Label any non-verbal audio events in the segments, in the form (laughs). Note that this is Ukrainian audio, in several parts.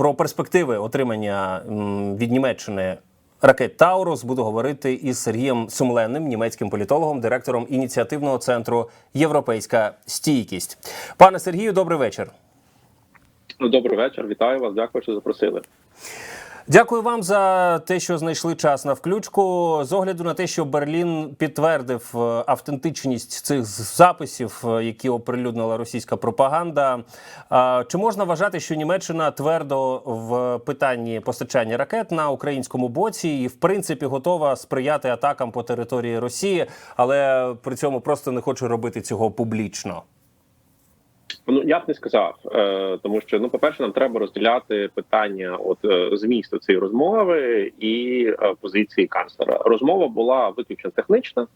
про перспективи отримання від Німеччини ракет Таурус буду говорити із Сергієм Сумленним, німецьким політологом, директором ініціативного центру Європейська стійкість. Пане Сергію, добрий вечір. Добрий вечір, вітаю вас. Дякую, що запросили. Дякую вам за те, що знайшли час на включку. З огляду на те, що Берлін підтвердив е, автентичність цих записів, е, які оприлюднила російська пропаганда. е, Чи можна вважати, що Німеччина твердо в питанні постачання ракет на українському боці і в принципі готова сприяти атакам по території Росії, але при цьому просто не хоче робити цього публічно? Ну я б не сказав, е, тому що ну, по перше, нам треба розділяти питання от е, змісту цієї розмови і е, позиції канцлера. Розмова була виключно технічна.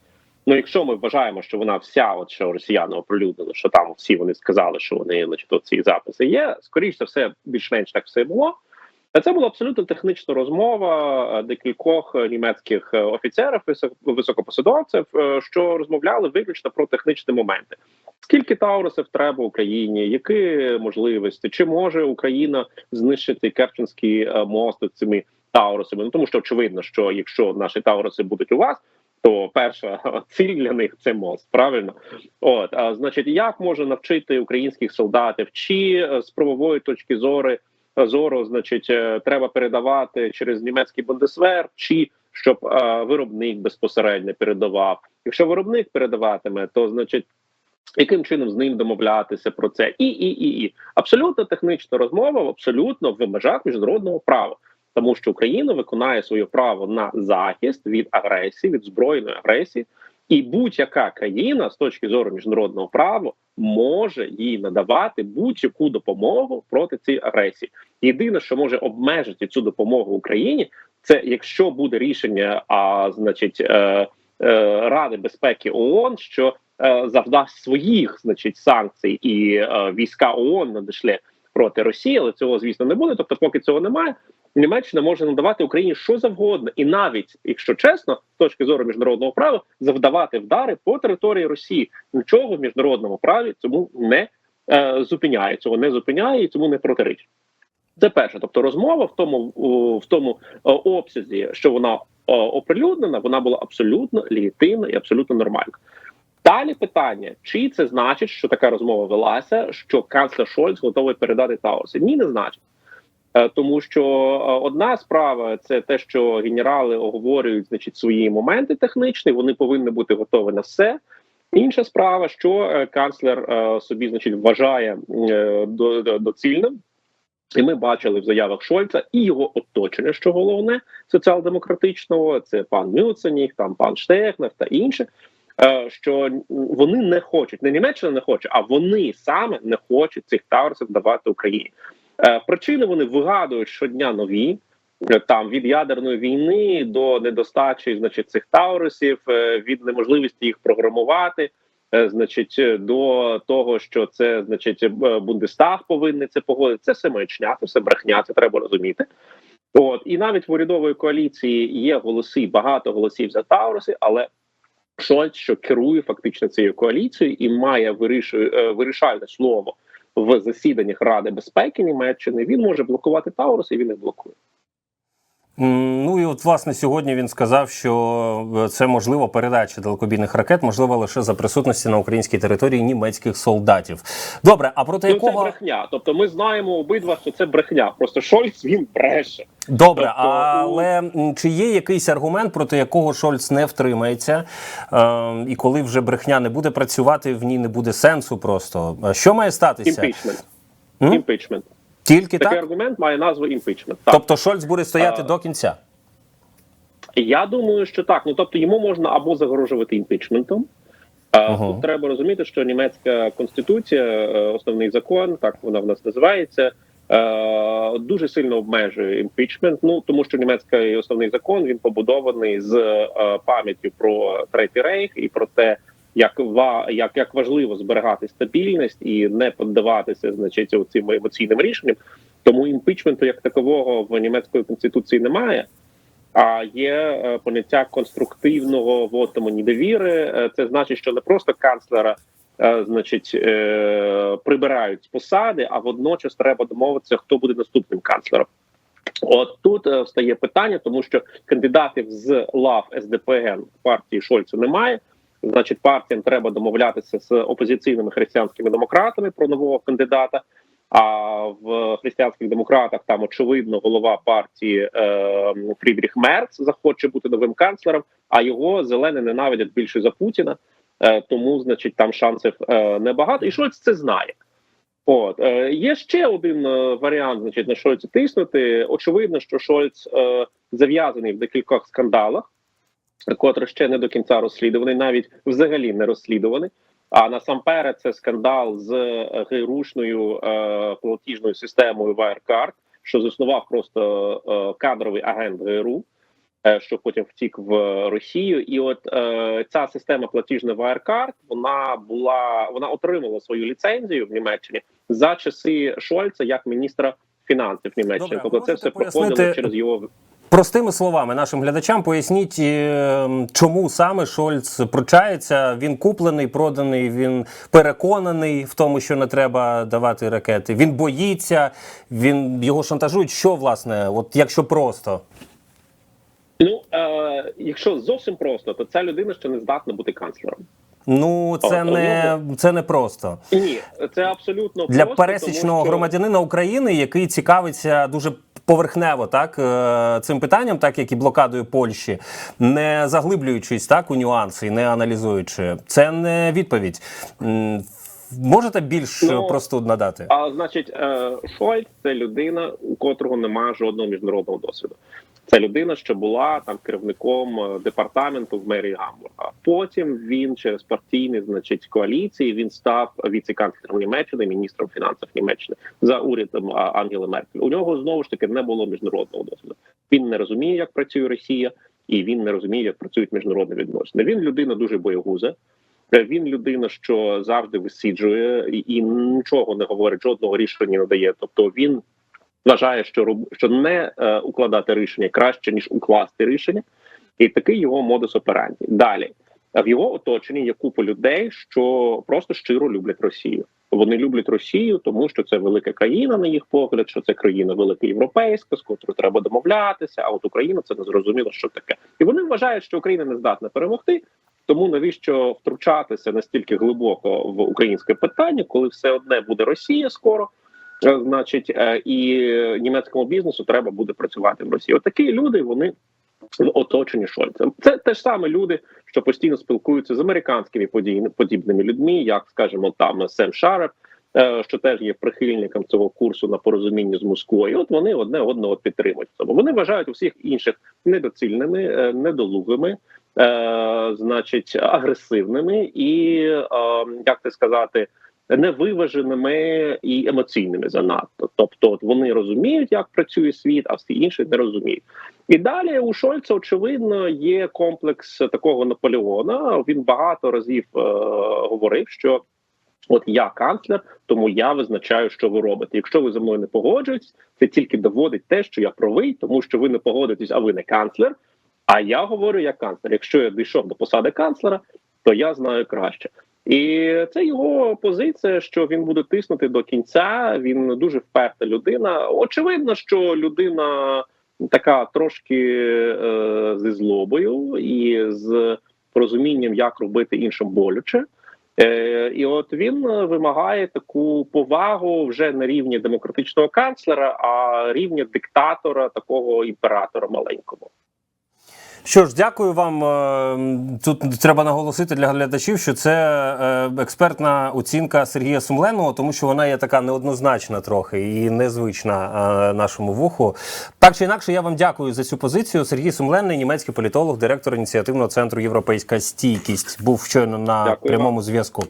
Ну, якщо ми вважаємо, що вона вся, от що росіяни оприлюднили, що там всі вони сказали, що вони, значить, ці записи є. Скоріше за все, більш-менш так все було. Це була абсолютно технічна розмова е, декількох е, німецьких е, офіцерів, висок- високопосадовців, що розмовляли виключно про технічні моменти. Скільки таурусів треба Україні? Які можливості? Чи може Україна знищити Керченський мост цими таурусами? Ну тому що очевидно, що якщо наші тауруси будуть у вас, то перша (laughs) ціль для них це мост. Правильно, от а значить, як може навчити українських солдатів, чи з правової точки зору зору, значить, е, треба передавати через німецький бундесвер, чи щоб е, виробник безпосередньо передавав. Якщо виробник передаватиме, то значить. Яким чином з ним домовлятися про це, і і і і абсолютно технічна розмова, абсолютно в межах міжнародного права, тому що Україна виконає своє право на захист від агресії, від збройної агресії, і будь-яка країна з точки зору міжнародного права може їй надавати будь-яку допомогу проти цієї агресії. Єдине, що може обмежити цю допомогу Україні, це якщо буде рішення, а значить е, е, Ради безпеки ООН, що е, завдасть своїх значить санкцій, і е, війська ООН надійшли проти Росії, але цього звісно не буде. Тобто, поки цього немає, Німеччина може надавати Україні що завгодно, і навіть якщо чесно, з точки зору міжнародного права, завдавати вдари по території Росії. Нічого в міжнародному праві цьому не е, зупиняє. Цього не зупиняє і цьому не протирічить. Це перше, тобто розмова в тому в тому е, обсязі, що вона е, оприлюднена, вона була абсолютно легітимна і абсолютно нормальна. Далі питання: чи це значить, що така розмова велася, що канцлер Шольц готовий передати Таурси? Ні, не значить. Е, Тому що е, одна справа це те, що генерали оговорюють значить свої моменти технічні, вони повинні бути готові на все. Інша справа, що е, канцлер собі значить вважає до- до- доцільним, і ми бачили в заявах Шольца і його оточення, що головне соціал-демократичного, це пан Мюценіх, там пан Штехнер та інші. е, Що вони не хочуть, не Німеччина не хоче, а вони саме не хочуть цих таурсів давати Україні. Е, Причини вони вигадують щодня нові. Е, Там від ядерної війни до недостачі, значить, цих таурусів, е, від неможливості їх програмувати, значить, до того, що це значить Бундестаг повинен це погодити. Це все маячня, це все брехня, це треба розуміти. От і навіть в урядової коаліції є голоси, багато голосів за Тауруси, але Шольц, що керує фактично цією коаліцією і має вирішує, вирішальне слово в засіданнях Ради безпеки Німеччини, він може блокувати Таурус, і він їх блокує. Ну і от власне сьогодні він сказав, що е, це можливо передача далекобійних ракет, можливо лише за присутності на українській території німецьких солдатів. Добре, а проти Ну, це якого брехня. Тобто, ми знаємо обидва, що це брехня. Просто Шольц він бреше. добре, Тобто, але чи є якийсь аргумент, проти якого Шольц не втримається, е, і коли вже брехня не буде працювати, в ній не буде сенсу просто Е, що має статися? Імпічмент. Імпічмент. Тільки Такий так? аргумент має назву імпічмент. Так. Тобто Шольц буде стояти А. до кінця. Я думаю, що так. Ну тобто йому можна або загрожувати імпічментом. Ага. Тут треба розуміти, що німецька конституція, е, основний закон, так вона в нас називається, е, дуже сильно обмежує імпічмент. Ну тому що німецький основний закон він побудований з е, пам'яттю про третій рейх і про те, як як, як важливо зберігати стабільність і не піддаватися, значить, цим емоційним рішенням. Тому імпічменту як такового в німецької конституції немає. А є е, поняття конструктивного вотуму недовіри. Е, Це значить, що не просто канцлера е, значить, прибирають з посади, а водночас треба домовитися, хто буде наступним канцлером. От тут встає питання, тому що кандидатів з лав СДПГ партії Шольца немає. Значить, партіям треба домовлятися з опозиційними християнськими демократами про нового кандидата. А в християнських демократах там очевидно голова партії е, Фрідріх Мерц захоче бути новим канцлером, а його зелені ненавидять більше за Путіна. Е, тому, значить, там шансів е, небагато. І Шольц це знає. От е, є ще один е, варіант, значить, на Шольца тиснути. Очевидно, що Шольц е, зав'язаний в декількох скандалах, котрі ще не до кінця розслідувані, навіть взагалі не розслідувані. А насамперед це скандал з е, гейрушною е, платіжною системою Wirecard, що заснував просто е, кадровий агент ГРУ, е, що потім втік в Росію. І от е, ця система платіжна Wirecard, вона була вона отримала свою ліцензію в Німеччині за часи Шольца як міністра фінансів Німеччини. Добре, тобто це все проходило через його Простими словами, нашим глядачам поясніть, е, чому саме Шольц пручається. Він куплений, проданий, він переконаний в тому, що не треба давати ракети. Він боїться, він його шантажують. Що власне, от якщо просто. Ну е, якщо зовсім просто, то ця людина ще не здатна бути канцлером. Ну це О, не це не просто Ні, це абсолютно для просто, пересічного тому що... громадянина України, який цікавиться дуже. Поверхнево так е, цим питанням, так як і блокадою Польщі, не заглиблюючись так у нюанси і не аналізуючи, це не відповідь. Можете більш Ну, просту надати? А значить, е, Шольц це людина, у котрого немає жодного міжнародного досвіду. Це людина, що була там керівником е, департаменту в мерії Гамбурга. Потім він через партійні, значить, коаліції він став віце-канцлером Німеччини, міністром фінансів Німеччини за урядом Ангели Меркель. У нього знову ж таки не було міжнародного досвіду. Він не розуміє, як працює Росія, і він не розуміє, як працюють міжнародні відносини. Він людина дуже боягуза. Е, Він людина, що завжди висіджує і нічого не говорить, жодного рішення не дає. Тобто він вважає, що роб... що не е, укладати рішення краще ніж укласти рішення, і такий його модус операнді. Далі в його оточенні є купа людей, що просто щиро люблять Росію. Вони люблять Росію, тому що це велика країна, на їх погляд, що це країна велика європейська, з котрою треба домовлятися. А от Україна це не зрозуміло, що таке, і вони вважають, що Україна не здатна перемогти. Тому навіщо втручатися настільки глибоко в українське питання, коли все одне буде Росія скоро, значить, е, і німецькому бізнесу треба буде працювати в Росії. Отакі люди вони в оточенні Шольца. Це те ж саме люди, що постійно спілкуються з американськими подібними людьми, як скажімо, там Сем Шареп, е, що теж є прихильником цього курсу на порозуміння з Москвою. От вони одне одного підтримують. в цьому. Вони вважають усіх інших недоцільними, е, недолугими. Е, значить, агресивними і е, як це сказати, невиваженими і емоційними занадто. Тобто, вони розуміють, як працює світ, а всі інші не розуміють. І далі у Шольца, очевидно, є комплекс такого Наполеона. Він багато разів е, говорив, що от я канцлер, тому я визначаю, що ви робите. Якщо ви за мною не погоджуєтесь, це тільки доводить те, що я правий, тому що ви не погодитесь, а ви не канцлер. А я говорю як канцлер. Якщо я дійшов до посади канцлера, то я знаю краще. І це його позиція, що він буде тиснути до кінця. Він дуже вперта людина. Очевидно, що людина така трошки е, зі злобою і з розумінням, як робити іншим болюче. Е, і от він вимагає таку повагу вже не рівні демократичного канцлера, а рівня диктатора, такого імператора маленького. Що ж, дякую вам. Е, Тут треба наголосити для глядачів, що це е, експертна оцінка Сергія Сумленного, тому що вона є така неоднозначна трохи і незвична е, нашому вуху. Так чи інакше, я вам дякую за цю позицію. Сергій Сумленний, німецький політолог, директор ініціативного центру Європейська стійкість, був щойно на Дякую прямому зв'язку.